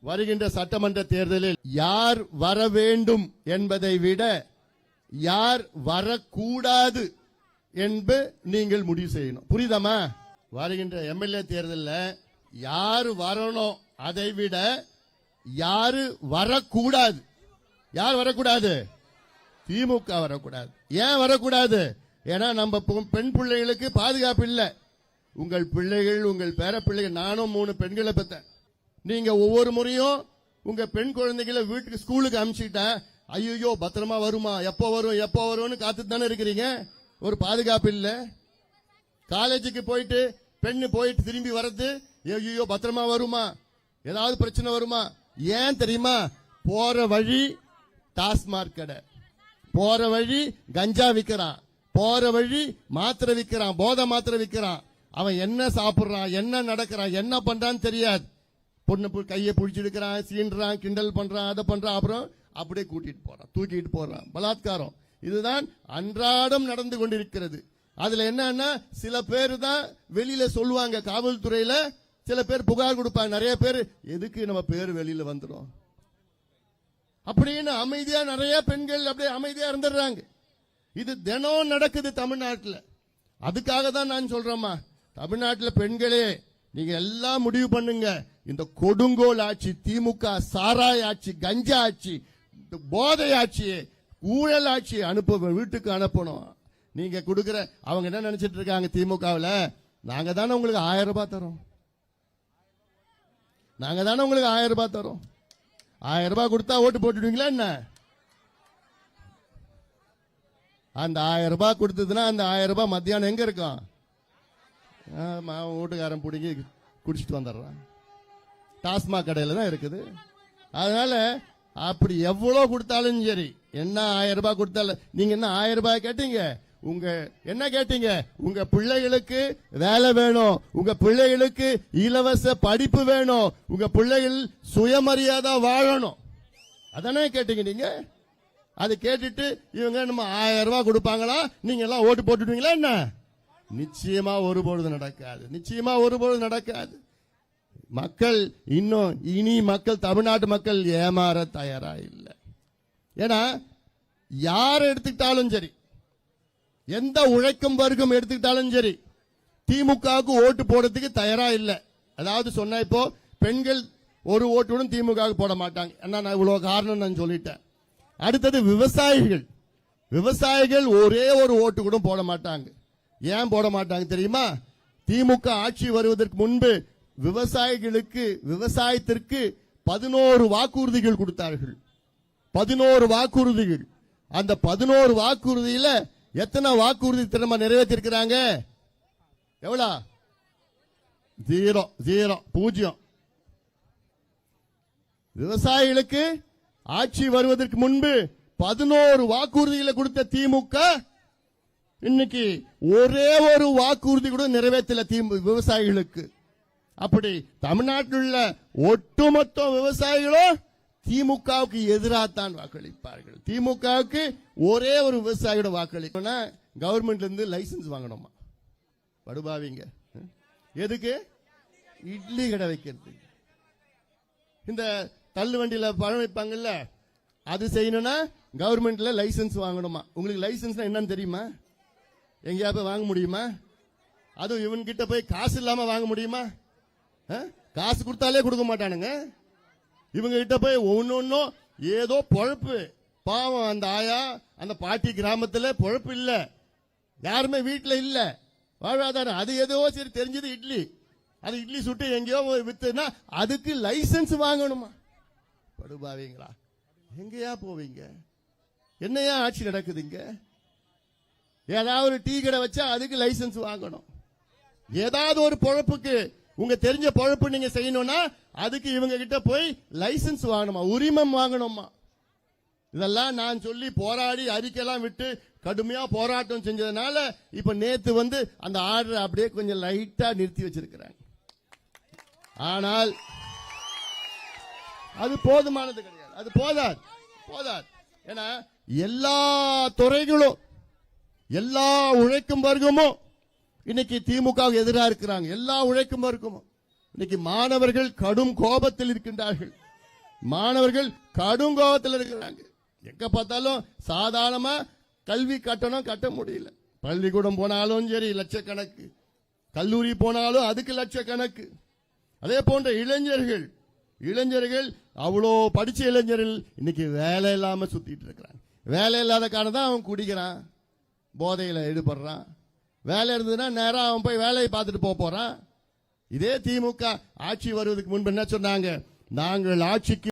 வருகின்ற சட்டமன்ற தேர்தலில் யார் வர வேண்டும் என்பதை விட யார் வரக்கூடாது என்பது நீங்கள் முடிவு செய்யணும். புரியுதாமா வருகின்ற எம்எல்ஏ தேர்தலில் யார் வரணும் அதை விட யாரு வரக்கூடாது? யார் வரக்கூடாது? திமுக வரக்கூடாது. ஏன் வரக்கூடாது? ஏன்னா நம்ம பெண் பிள்ளைகளுக்கு பாதுகாப்பு இல்லை. உங்கள் பிள்ளைகள் உங்கள் பேர பிள்ளைகள் நானும் மூணு பெண்களை பெற்றேன். நீங்க ஒவ்வொரு முறையும் உங்க பெண் குழந்தைகளை வீட்டுக்கு ஸ்கூலுக்கு அனுப்பிச்சுட்டேன் ஐயோ பத்திரமா வருமா? எப்போ வரும் எப்போ வரும்னு காத்துட்டு தானே இருக்கிறீங்க? ஒரு பாதுகாப்பு இல்லை. காலேஜுக்கு போயிட்டு பெண்ணு போயிட்டு திரும்பி வர்றது ஐயோ பத்திரமா வருமா? ஏதாவது பிரச்சனை வருமா? ஏன் தெரியுமா? போற வழி டாஸ்மார்க் கடை. போற வழி கஞ்சா விற்கிறான் போற வழி மாத்திரை விற்கிறான் போதை மாத்திரை விற்கிறான் அவன் என்ன சாப்பிட்றான்? என்ன நடக்கிறான்? என்ன பண்றான்னு தெரியாது. பொண்ணு கையை பிடிச்சிருக்கிறான் சீண்டுறான் கிண்டல் பண்றான் அதை பண்றான் அப்புறம் அப்படியே கூட்டிட்டு போறான் தூக்கிட்டு போறான். பலாத்காரம். இதுதான் அன்றாடம் நடந்து கொண்டிருக்கிறது. அதுல என்னன்னா சில பேர் தான் வெளியில சொல்லுவாங்க காவல்துறையில சில பேர் புகார் கொடுப்பாங்க. நிறைய பேர் எதுக்கு நம்ம பேர் வெளியில வந்துடும் அப்படின்னு அமைதியா நிறைய பெண்கள் அப்படியே அமைதியா இருந்துடுறாங்க. இது தினம் நடக்குது தமிழ்நாட்டில். அதுக்காக தான் நான் சொல்றேம்மா. தமிழ்நாட்டில் பெண்களே நீங்க எல்லாம் முடிவு பண்ணுங்க. இந்த கொடுங்கோல் ஆட்சி திமுக சாராய் ஆட்சி கஞ்சா ஆட்சி இந்த போதை ஆட்சி ஊழல் ஆட்சி அனுப்ப வீட்டுக்கு அனுப்பணும். நீங்க கொடுக்குற அவங்க என்ன நினைச்சிட்டு இருக்காங்க திமுகவில்? நாங்க தானே உங்களுக்கு ஆயிரம் ரூபாய் தரோம். நாங்க தானே உங்களுக்கு ஆயிரம் ரூபாய் தரோம். ஆயிரம் ரூபாய் கொடுத்தா ஓட்டு போட்டுடுவீங்களா என்ன? அந்த ஆயிரம் ரூபாய் கொடுத்ததுன்னா அந்த ஆயிரம் ரூபாய் மத்தியானம் எங்க இருக்கும்? ஆமா, வீட்டுக்காரன் பிடிங்கி குடிச்சிட்டு வந்துடுறான். டாஸ்மாக் கடையில் தான் இருக்குது. அதனால அப்படி எவ்வளோ கொடுத்தாலும் சரி என்ன ஆயிரம் ரூபாய் கொடுத்தாலும் நீங்க என்ன ஆயிரம் ரூபாய் கேட்டீங்க? உங்க என்ன கேட்டீங்க? உங்க பிள்ளைகளுக்கு வேலை வேணும். உங்க பிள்ளைகளுக்கு இலவச படிப்பு வேணும். உங்க பிள்ளைகள் சுயமரியாதை வாழணும். அதானே கேட்டீங்க நீங்க? அது கேட்டுட்டு இவங்க நம்ம ஆயிரம் ரூபாய் கொடுப்பாங்களா? நீங்க எல்லாம் ஓட்டு போட்டுடுவீங்களா என்ன? நிச்சயமா ஒருபொழுது நடக்காது. நிச்சயமா ஒருபொழுது நடக்காது. மக்கள் இன்னும் இனி மக்கள் தமிழ்நாட்டு மக்கள் ஏமாற தயாரா இல்லை. ஏன்னா யார் எடுத்துக்கிட்டாலும் சரி எந்த உழைக்கும் வர்க்கம் எடுத்துக்கிட்டாலும் சரி திமுகவுக்கு ஓட்டு போடுறதுக்கு தயாரா இல்லை. அதாவது சொன்ன இப்போ பெண்கள் ஒரு ஓட்டுடன் திமுக போட மாட்டாங்க. ஏன்னா நான் இவ்வளவு காரணம் நான் சொல்லிட்டேன். அடுத்தது விவசாயிகள். விவசாயிகள் ஒரே ஒரு ஓட்டு கூட போட மாட்டாங்க. ஏன் போட மாட்டாங்க தெரியுமா? திமுக ஆட்சி வருவதற்கு முன்பு விவசாயிகளுக்கு விவசாயத்திற்கு பதினோரு வாக்குறுதிகள் கொடுத்தார்கள். பதினோரு வாக்குறுதிகள். அந்த பதினோரு வாக்குறுதியில எத்தனை வாக்குறுதி திறமை நிறைவேற்றிருக்கிறாங்க? எவ்வளோ? ஜீரோ ஜீரோ பூஜ்ஜியம். விவசாயிகளுக்கு ஆட்சி வருவதற்கு முன்பு பதினோரு வாக்குறுதிகளை கொடுத்த திமுக இன்னைக்கு ஒரே ஒரு வாக்குறுதி கூட நிறைவேற்றல திமுக விவசாயிகளுக்கு. அப்படி தமிழ்நாட்டில் உள்ள ஒட்டுமொத்த விவசாயிகளும் திமுகவுக்கு எதிராகத்தான் வாக்களிப்பார்கள். திமுகவுக்கு ஒரே ஒரு விவசாயியோட வாக்களிக்கணும்னா கவர்மெண்ட்ல இருந்து லைசன்ஸ் வாங்கணுமா? படுபாவிங்க. எதுக்கு? இட்லி கடை வைக்கிறது. இந்த தள்ளு வண்டியில பழம் வைப்பாங்கல்ல அது செய்யணும்னா கவர்மெண்ட்ல லைசன்ஸ் வாங்கணுமா? உங்களுக்கு லைசன்ஸ்னா என்னன்னு தெரியுமா? எங்கேயா போய் வாங்க முடியுமா? அதுவும் இவன்கிட்ட போய் காசு இல்லாம வாங்க முடியுமா? காசு கொடுத்தாலே கொடுக்க மாட்டானுங்க. இவங்க கிட்ட போய் ஒன்னொன்னும் ஏதோ பொழப்பு. பாவம் அந்த ஆயா அந்த பாட்டி கிராமத்துல பொழப்பு இல்ல. யாருமே வீட்டுல இல்ல. வாழ்வாதாரம். அது ஏதோ சரி தெரிஞ்சது இட்லி. அது இட்லி சுட்டு எங்கேயோ வித்துனா அதுக்கு லைசன்ஸ் வாங்கணுமா? படுபாவீங்களா. எங்கேயா போவீங்க? என்னையா ஆட்சி நடக்குதுங்க? ஏதாவது ஒரு டீ கடை வச்சா அதுக்கு லைசன்ஸ் வாங்கணும். ஏதாவது ஒரு பொழப்புக்கு உங்க தெரிஞ்ச பொழப்பு நீங்க செய்யணும்னா அதுக்கு இவங்க கிட்ட போய் லைசன்ஸ் வாங்கணுமா உரிமம் வாங்கணுமா இதெல்லாம் நான் சொல்லி போராடி அறிக்கையெல்லாம் விட்டு கடுமையா போராட்டம் செஞ்சதுனால இப்ப நேத்து வந்து அந்த ஆர்டர் அப்படியே கொஞ்சம் லைட்டா நிறுத்தி வச்சிருக்கிறாங்க. ஆனால் அது போதுமானது கிடையாது. அது போதாது. போதாது. ஏன்னா எல்லா துறைகளும் எல்லா உழைக்கும் வர்க்கமும் இன்னைக்கு திமுக எதிராக இருக்கிறாங்க. எல்லா உழைக்கும் இருக்கும் இன்னைக்கு மாணவர்கள் கடும் கோபத்தில் இருக்கின்றார்கள். மாணவர்கள் கடும் கோபத்தில் இருக்கிறாங்க. எங்க பார்த்தாலும் சாதாரணமா கல்வி கட்டணம் கட்ட முடியல. பள்ளிக்கூடம் போனாலும் சரி லட்சக்கணக்கு. கல்லூரி போனாலும் அதுக்கு லட்சக்கணக்கு. அதே போன்ற இளைஞர்கள் இளைஞர்கள் அவ்வளோ படிச்ச இளைஞர்கள் இன்னைக்கு வேலை இல்லாம சுத்திட்டு இருக்கிறாங்க. வேலை இல்லாத காரணம் தான் அவன் குடிக்கிறான் போதையில ஈடுபடுறான். வேலை இருந்ததுன்னா நேரா அவன் போய் வேலையை பார்த்துட்டு போக போறான். இதே திமுக ஆட்சி வருவதற்கு முன்பு என்ன சொன்னாங்க? நாங்கள் ஆட்சிக்கு